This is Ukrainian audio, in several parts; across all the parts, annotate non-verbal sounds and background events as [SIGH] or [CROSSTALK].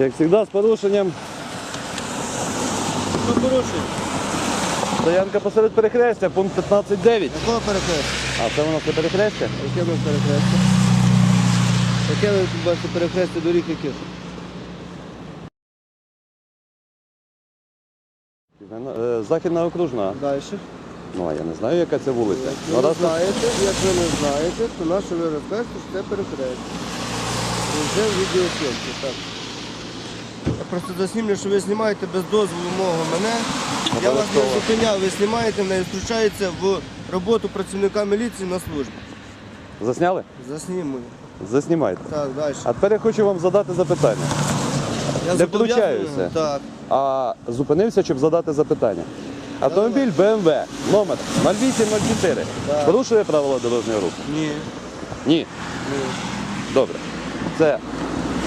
Як завжди, з порушенням. Що порушує? Стоянка посеред перехрестя, пункт 15.9. Якого перехрестя? А це у нас не перехрестя? Яке ви перехрестя? Яке ви тут бачите перехрестя доріг яких? Е, Західна окружна. Далі. Ну, а я не знаю, яка це вулиця. Ну, ви не знаєте, як ви не знаєте, то наше ви розкажете, що це перехрестя. Вже відеосйомки, так. Просто заснімлю, що ви знімаєте без дозволу мого мене. Я вас не зупиняв, ви знімаєте, не втручається в роботу працівника міліції на службі. Засняли? Заснімую. Заснімайте. Так, далі. А тепер я хочу вам задати запитання. Я не зобов'язаний? втручаюся. Так. А зупинився, щоб задати запитання. Автомобіль BMW номер 0804 Так. порушує правила дорожнього руху? Ні. Ні. Ні. Добре. Це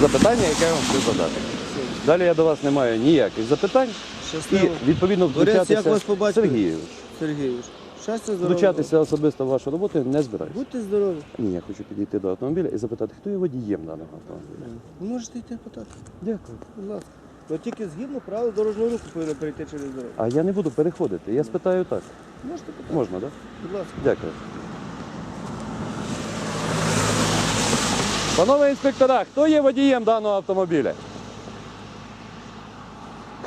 запитання, яке я вам хочу задати. Далі я до вас не маю ніяких запитань і відповідно втручатися як вас побачили? Сергію. Сергійович. Щастя, здоров'я. Втручатися особисто в вашу роботу не збираюся. Будьте здорові. Ні, я хочу підійти до автомобіля і запитати, хто є водієм даного автомобіля. Ви можете йти питати. Дякую. Будь ласка. Ви тільки згідно правил дорожнього руху повинні перейти через дорогу. А я не буду переходити. Я спитаю так. Можете питати. Можна, так? Будь ласка. Дякую. Панове інспектора, хто є водієм даного автомобіля?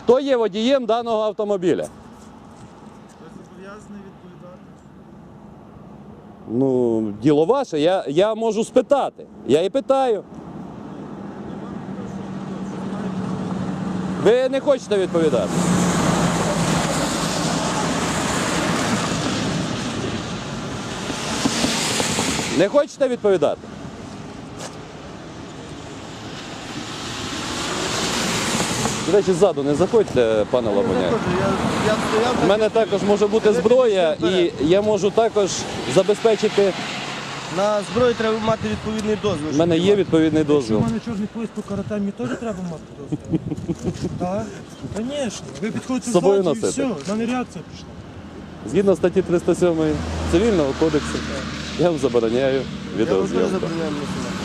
Хто є водієм даного автомобіля? Відповідати. Ну, діло ваше, я, я можу спитати. Я і питаю. Ви не хочете відповідати? Не хочете відповідати? До речі, ззаду не заходьте, пане Я, Лабуняк. я, я стояв У мене також може бути зброя, і я можу також забезпечити. на зброї треба мати відповідний дозвіл. У мене є відповідний Якщо дозвіл. в мене чорний пояс по карате, мені теж треба мати дозвіл. Так? Звісно. Ви підходите З собою ззаді і носити? все, мене реакція пішла. Згідно статті 307 Цивільного кодексу, я вам забороняю Я вам теж відеозйомку. забороняю на.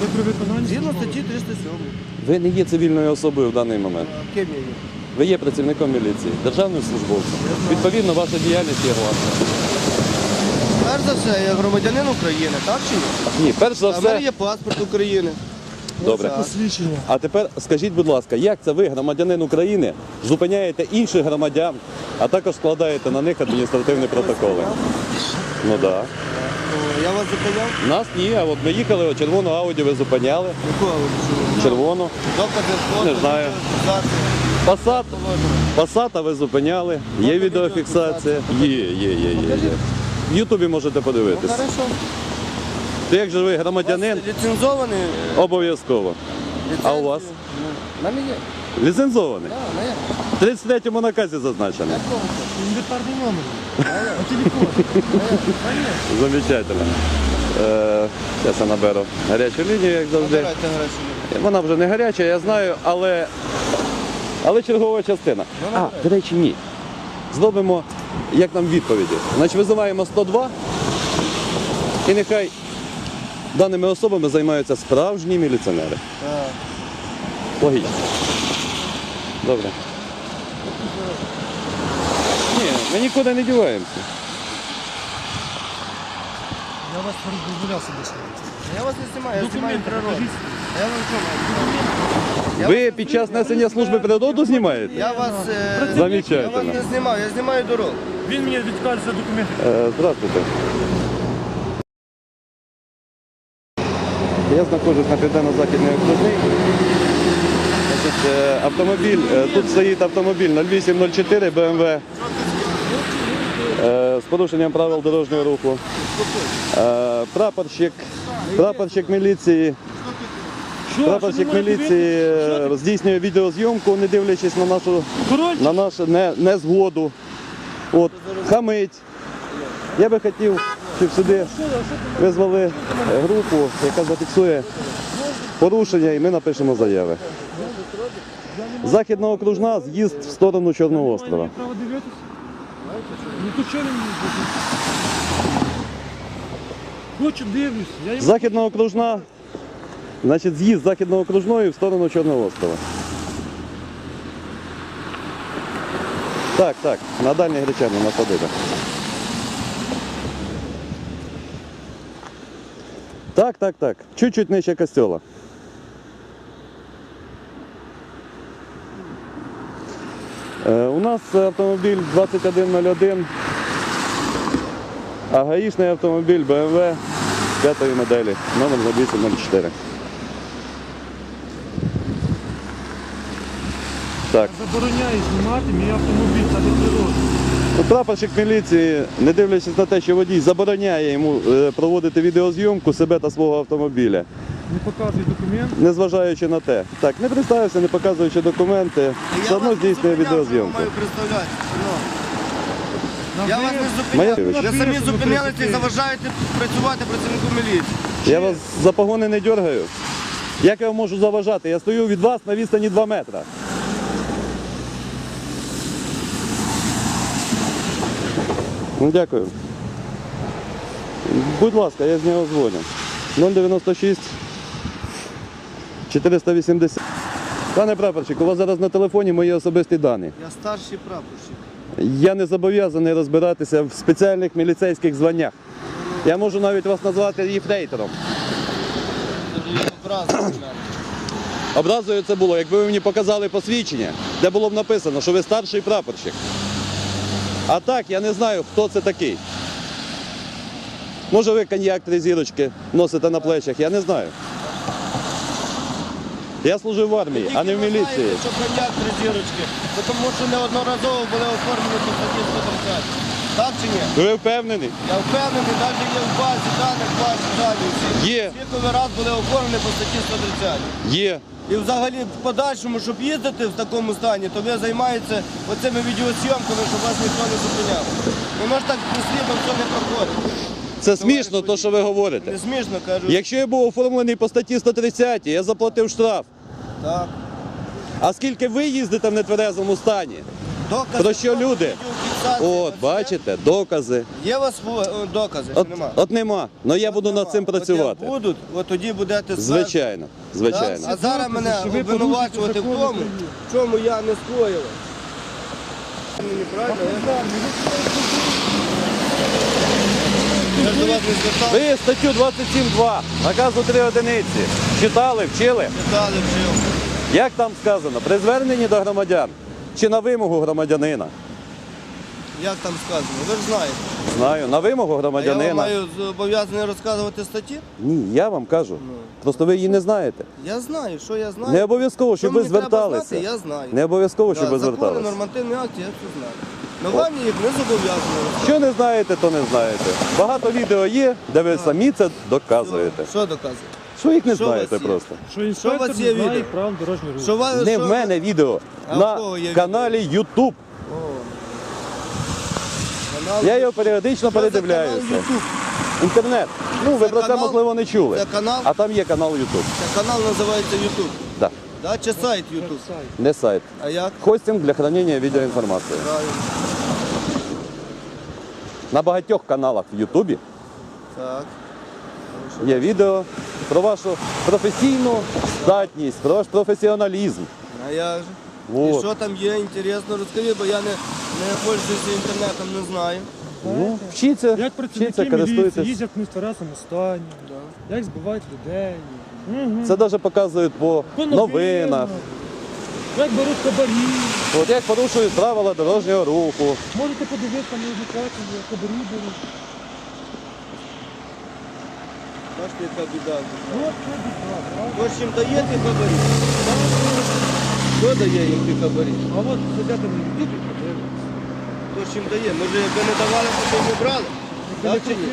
Ви при виконанні Згідно статті 307. Ви не є цивільною особою в даний момент. Ким я є? Ви є працівником міліції, державним службовцем. Відповідно, ваша діяльність є власна. Перш за все, я громадянин України, так чи ні? Ні, перш за А в мене все. є паспорт України. Добре. Посвідчення. А тепер скажіть, будь ласка, як це ви, громадянин України, зупиняєте інших громадян, а також складаєте на них адміністративні протоколи? Ну так. Да. Я вас зупиняв? Нас ні, а от ми їхали, червону ауді ви зупиняли. Ви пішли? Червону. Докази Не знаю. Пасат, Пасата ви зупиняли, є відеофіксація. Є, є, є, є, є. В Ютубі можете Ну, подивитись. хорошо. То як же ви У громадянин, ліцензований? обов'язково. А у вас? Ну, в мене є. Ліцензований. Так, в. В 33-му наказі зазначено. Якого? Інвентарний номер. [LAUGHS] На телефон. Замечательно. Е, Зараз я наберу гарячу лінію, як завжди. Набирайте гарячу. Вона вже не гаряча, я знаю, але, але чергова частина. А, до речі, ні. Зробимо, як нам відповіді. Значить, визиваємо 102 і нехай даними особами займаються справжні міліціонери. Так. Логічно. Добре. Ні, ми нікуди не діваємося. Я вас дозволяв себе знімати. Я вас не знімаю, я знімаю Документи природу. покажіть. Я вам що маю? Я Ви вас- під час несення служби природу знімаєте? Я вас, е, я Замечательно. вас не знімаю, я знімаю дорогу. Він мені відкаже за документи. Е, Здравствуйте. Я знаходжусь на південно-західній окружній. Е, автомобіль, е, тут стоїть автомобіль 0804 BMW е, з порушенням правил дорожнього руху. Прапорщик, прапорщик міліції, прапорщик міліції здійснює відеозйомку, не дивлячись на нашу на нашу не, незгоду. От, хамить. Я би хотів, щоб сюди визвали групу, яка зафіксує порушення, і ми напишемо заяви. Західна окружна, з'їзд в сторону Чорного острова. Маю право дивитися? Ну то чого він мені дивиться? Хочу дивлюся. Я йому Західна окружна, Значить, з'їзд з західного окружної в сторону Чорного острова. Так, так, на дальній гречані на садиба. Так, так, так. Чуть-чуть нижче костьола. У нас автомобіль 2101, а гаїшний автомобіль BMW 5 моделі, номер 0804. Так. Забороняє знімати мій автомобіль та природи. Ну, Прапорщик міліції, не дивлячись на те, що водій забороняє йому е, проводити відеозйомку себе та свого автомобіля, Не показує документ. незважаючи на те. Так, не представився, не показуючи документи, все одно вас не здійснює зупиняв, що відеозйомку. маю представляти. Я вас не Моя- зупиняв. Ви самі Написано зупинялися і заважаєте працювати працівнику міліції. Я вас за погони не дергаю. Як я вам можу заважати? Я стою від вас на відстані 2 метра. Ну, дякую. Будь ласка, я з нього дзвоню. 096 480. Пане прапорщик, у вас зараз на телефоні мої особисті дані. Я старший прапорщик. Я не зобов'язаний розбиратися в спеціальних міліцейських званнях. Я можу навіть вас назвати єфрейтором. Образою це було, якби ви мені показали посвідчення, де було б написано, що ви старший прапорщик. А так я не знаю, хто це такий. Може ви коньяк три зірочки носите на плечах, я не знаю. Я служив в армії, а не в міліції. що коньяк три зірочки, тому що неодноразово були оформлені по статті 130. Так чи ні? Ви впевнені? Я впевнений, навіть є в базі даних, в базі всі. Є. Скільки раз були оформлені по статті 130. Є. І взагалі в подальшому, щоб їздити в такому стані, то ви займаєтеся оцими відеозйомками, щоб вас ніхто не зупиняв. Не може так дослідно все не проходить. Це смішно, то, що ви говорите. Не смішно кажу. Якщо я був оформлений по статті 130, я заплатив штраф. Так. А скільки ви їздите в нетверезому стані? Докази, Про що люди? От, бачите, докази. Є у вас докази, От, чи нема? от нема. Ну я буду над цим От як працювати. будуть, от тоді будете Звичайно, Так? звичайно. А зараз мене що ви обвинувачувати в порушуєте тому, закони в чому я не скоїла. Мені правильно? Я ж до вас не звертав, Ви статтю 27.2, наказу 3 одиниці. Читали, вчили? читали, вжив. Як там сказано? При зверненні до громадян чи на вимогу громадянина? Як там сказано? Ви ж знаєте. Знаю, на вимогу А я вам громадянина. маю зобов'язаний розказувати статті? Ні, я вам кажу. Просто ви її не знаєте. Я знаю, що я знаю. Не обов'язково, щоб Що ви мені треба зверталися. знати, я знаю. Не обов'язково, щоб ви закони, зверталися. нормативні акти, я це знаю. Но вам їх не зобов'язані. Що не знаєте, то не знаєте. Багато відео є, де ви самі це доказуєте. Що доказує? Що їх не Що у вас знаєте є? просто. Що інспектор вас є не знає відео? правил дорожнього руху. Що вас, Не що... в мене відео А в на каналі YouTube. Канал... Я його періодично Що за передивляюся. YouTube? Інтернет. Ну, ви Це про це канал? можливо не чули. Це канал? А там є канал YouTube. Це канал називається YouTube. Да. Да? Чи сайт YouTube? Не сайт. А як? Хостинг для хранення відеоінформації. Правильно. На багатьох каналах в Ютубі Так. є відео про вашу професійну здатність, про ваш професіоналізм. А як же? І що там є інтересно? Розкажи, бо я не, не пользуюся інтернетом, не знаю. Ну, вчіться, Як вчіться, працівники міліції користуйтесь. їздять в нетверезому стані, як збивають людей. Це навіть показують по По новинах. Як беруть хабарі. От як порушують правила дорожнього руху. Можете подивитися на адвокатів, хабарі беруть. Бачите, яка біда. Хто чим дає ті хабарі? Хто дає їм ті хабарі? А от на ютубі, подивитися. Хто з чим дає? Може, якби не давали, то б не брали? Так чи ні?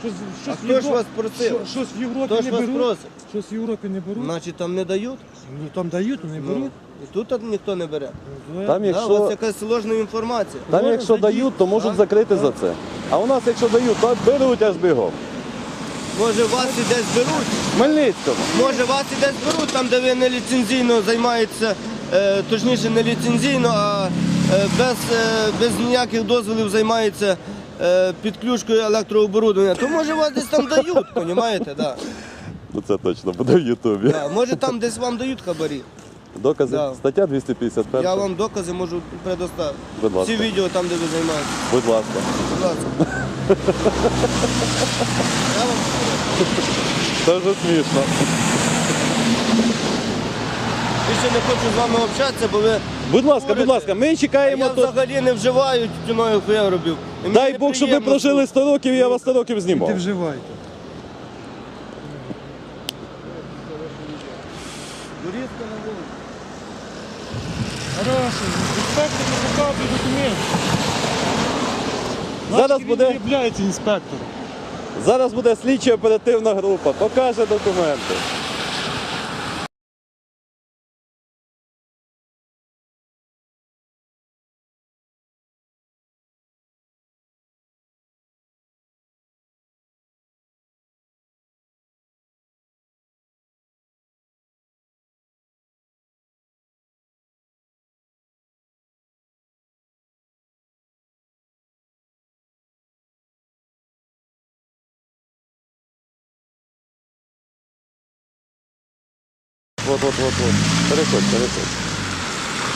Щось, щось А в хто ж Євро- вас просив? що- Щось в Європі Хто ж не вас беруть. просить? Щось в Європі не беруть. Значить там не дають? Ну там дають, не Ну, беруть. і тут ніхто не бере. Ну, Там Да, у вас якщо, якась сложна інформація. там, якщо дають, то можуть закрити за це. А у нас, якщо дають, то беруть аж бігом. Може вас і десь беруть, Хмельницькому. може вас і десь беруть, там де ви не ліцензійно займаєтеся, е, точніше не ліцензійно, а е, без, е, без ніяких дозволів займається е, підключкою електрооборудовання, то може вас десь там дають, розумієте? Да. Ну це точно буде в Ютубі. Да, може там десь вам дають хабарі. Докази. Да. Стаття 251. Я вам докази можу предоставити. Будь ласка. Всі відео там, де ви займаєтесь. Будь ласка. Будь ласка. [LAUGHS] Я вам Вже смішно. більше не хочу з вами общатися, бо ви. Будь ласка, будь ласка, ми А чекаємо я тут. взагалі не вживаю тютюнових виробів. І мені Дай Бог, щоб ви неприємно, прожили 100 років, і я вас 100 років Ти вживайте. Дурістка на вулиці. Хорошо, інспектор не показує документи. Зараз буде- Він не є інспектором. Зараз буде слідчо оперативна група, покаже документи. Вот, вот, вот, вот. Переходь, переходь.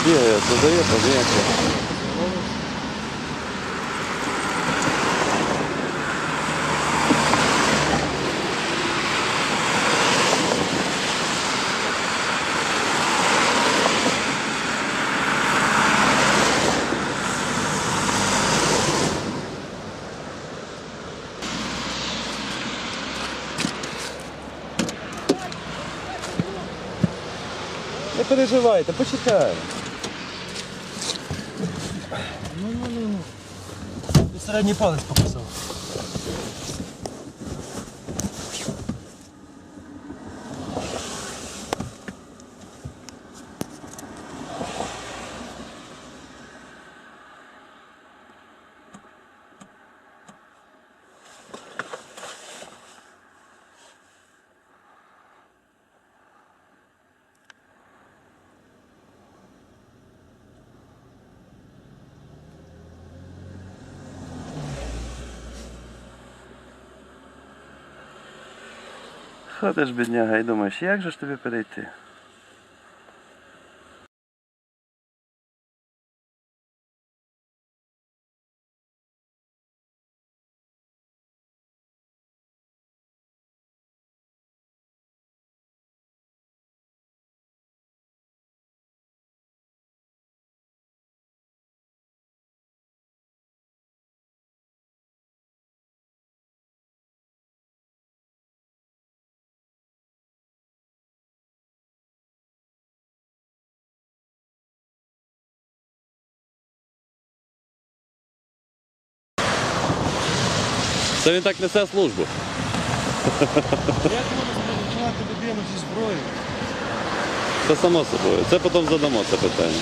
Бегает, создает, подивимося. Переживайте, почекаємо. Середній палець показав. Ходиш, бідняга, і думаєш, як же ж тобі перейти? Це він так несе службу. Як можна спровокувати людину зі зброєю? Це само собою. Це потім задамо це питання.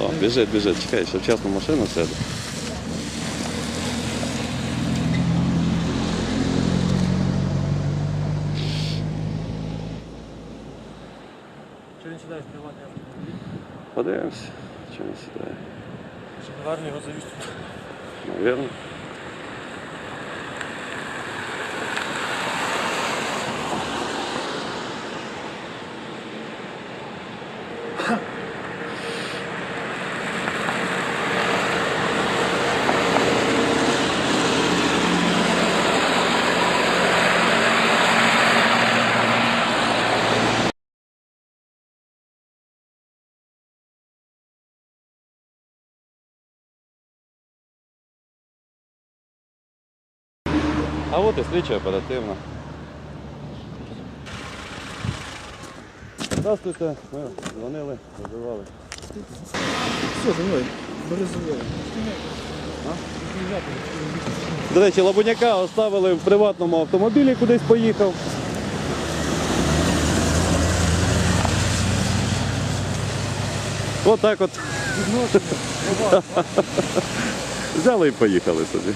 О, біжить, біжить, чекай, ще вчасно в машину сяде. Чи він сідає в приватний автомобіль? Подивимося, чи він сідає. Чи гарно його завісти? Навірно. А от і слідча оперативна. Здравствуйте, ми дзвонили, визивали. Все, давай. Бери заводи. До речі, Лабуняка оставили в приватному автомобілі, кудись поїхав. От так от. [LAUGHS] Взяли і поїхали собі.